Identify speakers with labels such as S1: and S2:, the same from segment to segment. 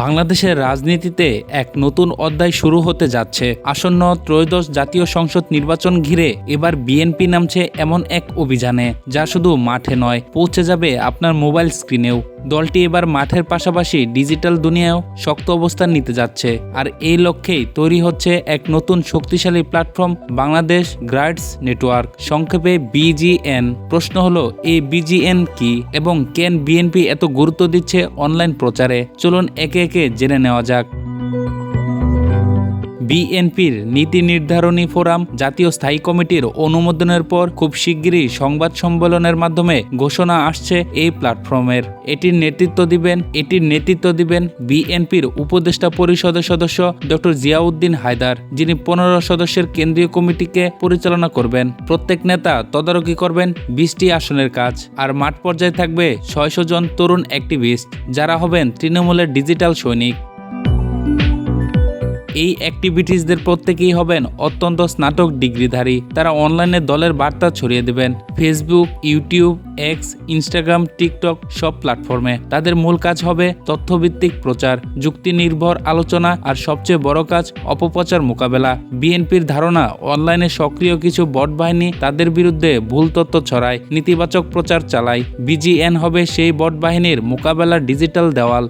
S1: বাংলাদেশের রাজনীতিতে এক নতুন অধ্যায় শুরু হতে যাচ্ছে। আসন্ন ত্রয়োদশ জাতীয় সংসদ নির্বাচন ঘিরে এবার বিএনপি নামছে এমন এক অভিযানে, যা শুধু মাঠে নয়, পৌঁছে যাবে আপনার মোবাইল স্ক্রিনেও। দলটি এবার মাঠের পাশাপাশি ডিজিটাল দুনিয়াও শক্ত অবস্থান নিতে যাচ্ছে। আর এই লক্ষ্যেই তৈরি হচ্ছে এক নতুন শক্তিশালী প্ল্যাটফর্ম বাংলাদেশ গ্রাইডস নেটওয়ার্ক। সংক্ষেপে বিজিএন। প্রশ্ন হলো, এই বিজিএন কি এবং কেন বিএনপি এত গুরুত্ব দিচ্ছে অনলাইন প্রচারে? চলুন একে একে জেনে নেওয়া যাক। বিএনপির নীতি নির্ধারণী ফোরাম জাতীয় স্থায়ী কমিটির অনুমোদনের পর খুব শিগগিরই সংবাদ সম্মেলনের মাধ্যমে ঘোষণা আসছে এই প্ল্যাটফর্মের। এটির নেতৃত্ব দিবেন, এটির নেতৃত্ব দিবেন বিএনপির উপদেষ্টা পরিষদের সদস্য ডক্টর জিয়াউদ্দিন হায়দার, যিনি পনেরো সদস্যের কেন্দ্রীয় কমিটিকে পরিচালনা করবেন। প্রত্যেক নেতা তদারকি করবেন বিশটি আসনের কাজ, আর মাঠ পর্যায়ে থাকবে ছয়শো জন তরুণ অ্যাক্টিভিস্ট, যারা হবেন তৃণমূলের ডিজিটাল সৈনিক। এই অ্যাক্টিভিটিসদের প্রত্যেকেই হবেন অত্যন্ত স্নাতক ডিগ্রিধারী। তারা অনলাইনে দলের বার্তা ছড়িয়ে দেবেন। Facebook YouTube X Instagram TikTok সব প্ল্যাটফর্মে তাদের মূল কাজ হবে তথ্যভিত্তিক প্রচার যুক্তি নির্ভর আলোচনা আর সবচেয়ে বড় কাজ অপপ্রচার মোকাবেলা। বিএনপির ধারণা অনলাইনে সক্রিয় কিছু বট বাহিনী তাদের বিরুদ্ধে ভুল তথ্য ছড়ায়, নেতিবাচক প্রচার চালায়। বিজিএন হবে সেই বট বাহিনীর মোকাবেলা ডিজিটাল দেওয়াল।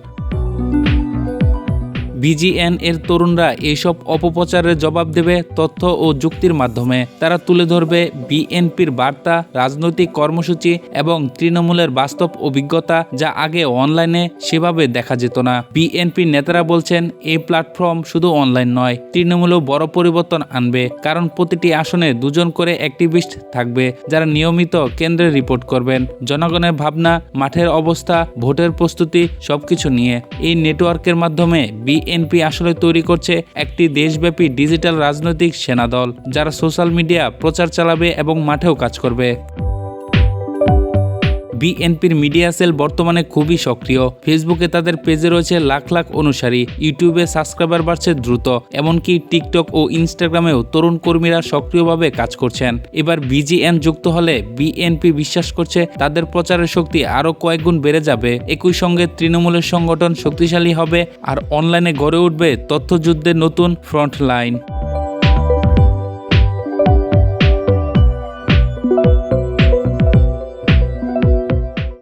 S1: বিজিএন এর তরুণরা এইসব অপপ্রচারের জবাব দেবে তথ্য ও যুক্তির মাধ্যমে। তারা তুলে ধরবে বিএনপির বার্তা, রাজনৈতিক কর্মসূচি এবং তৃণমূলের বাস্তব অভিজ্ঞতা যা আগে অনলাইনে সেভাবে দেখা যেত না। বিএনপির নেতারা বলছেন, এই প্ল্যাটফর্ম শুধু অনলাইন নয়, তৃণমূলেও বড় পরিবর্তন আনবে। কারণ প্রতিটি আসনে দুজন করে অ্যাক্টিভিস্ট থাকবে, যারা নিয়মিত কেন্দ্রে রিপোর্ট করবেন। জনগণের ভাবনা, মাঠের অবস্থা, ভোটের প্রস্তুতি, সবকিছু নিয়ে। এই নেটওয়ার্কের মাধ্যমে বিএনপি আসলে তৈরি করছে একটি দেশব্যাপী ডিজিটাল রাজনৈতিক সেনাদল যারা সোশ্যাল মিডিয়া প্রচার চালাবে এবং মাঠেও কাজ করবে। বিএনপির মিডিয়া সেল বর্তমানে খুবই সক্রিয়। ফেসবুকে তাদের পেজে রয়েছে লাখ লাখ অনুসারী। ইউটিউবে সাবস্ক্রাইবার বাড়ছে দ্রুত। এমনকি টিকটক ও ইনস্টাগ্রামেও তরুণ কর্মীরা সক্রিয়ভাবে কাজ করছেন। এবার বিজিএন যুক্ত হলে বিএনপি বিশ্বাস করছে তাদের প্রচারের শক্তি আরও কয়েকগুণ বেড়ে যাবে। একই সঙ্গে তৃণমূলের সংগঠন শক্তিশালী হবে আর অনলাইনে গড়ে উঠবে তথ্যযুদ্ধের নতুন ফ্রন্ট লাইন